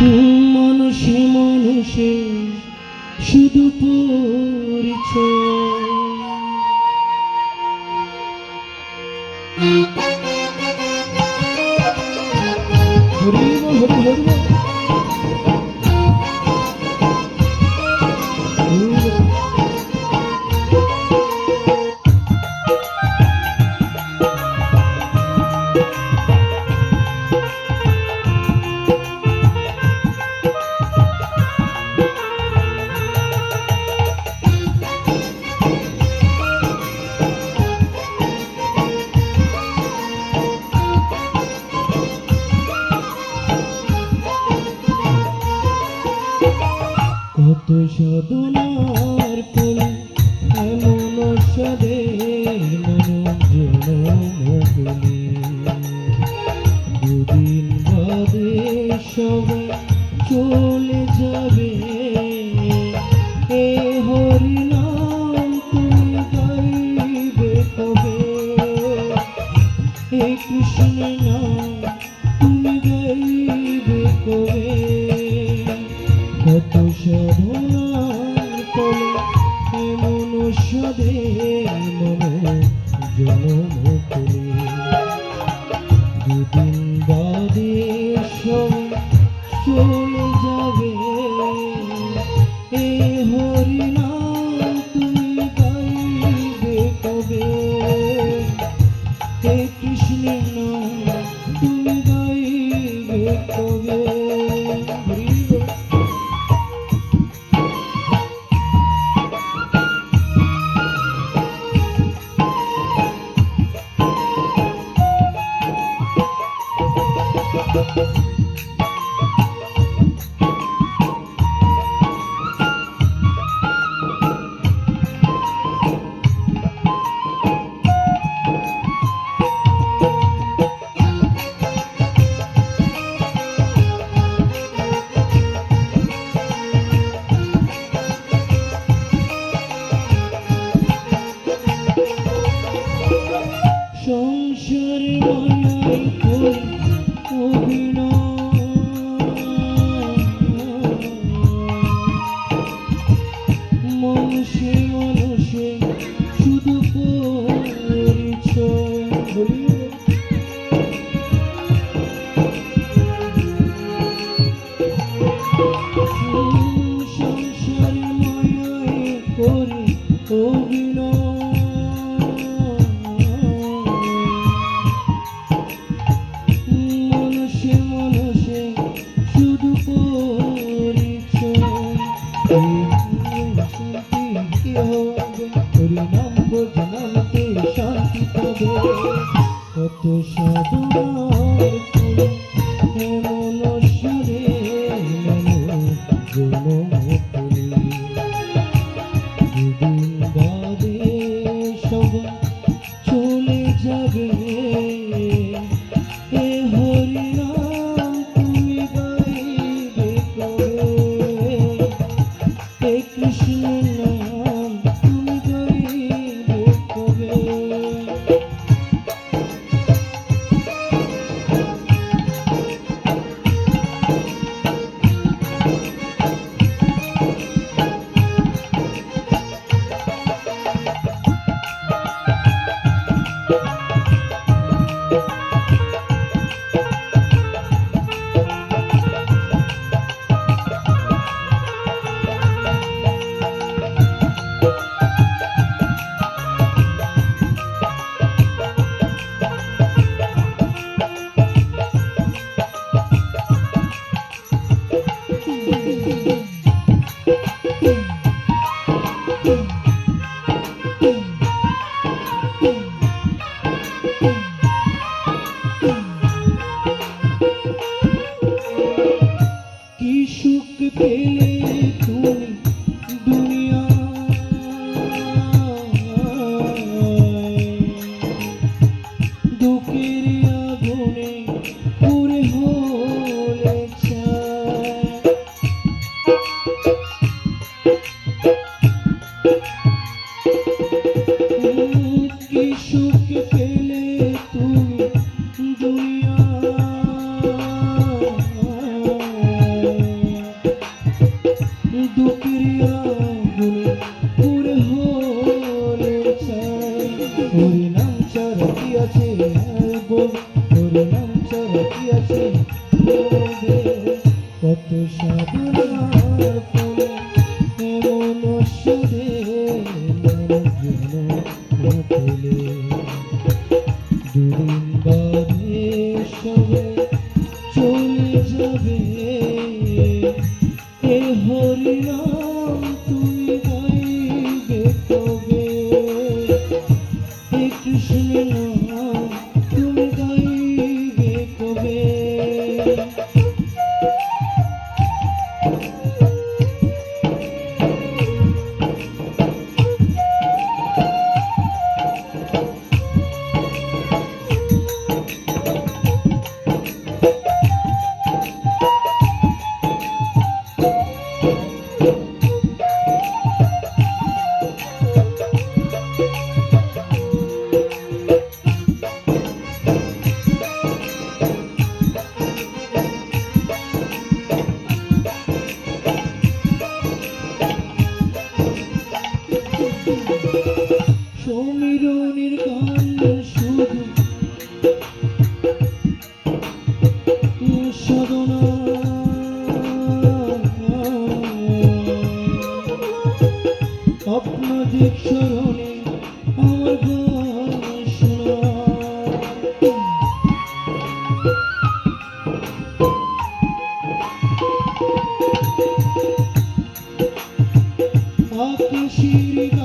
মানুষে মানুষে শুধু পরিচয়। সদনার ফুল এমন সদে দুদিন বাদে সবে চলে যাবে কত সাধনার তলে মনুষ্যদের মনে জনম করে দুদিন বাদে সব চলে যায়। কি হবে? হরিনা রাধে কৃষ্ণ পেলে তুমি চলে যাবে এ হরিনাম Thank. Thank you.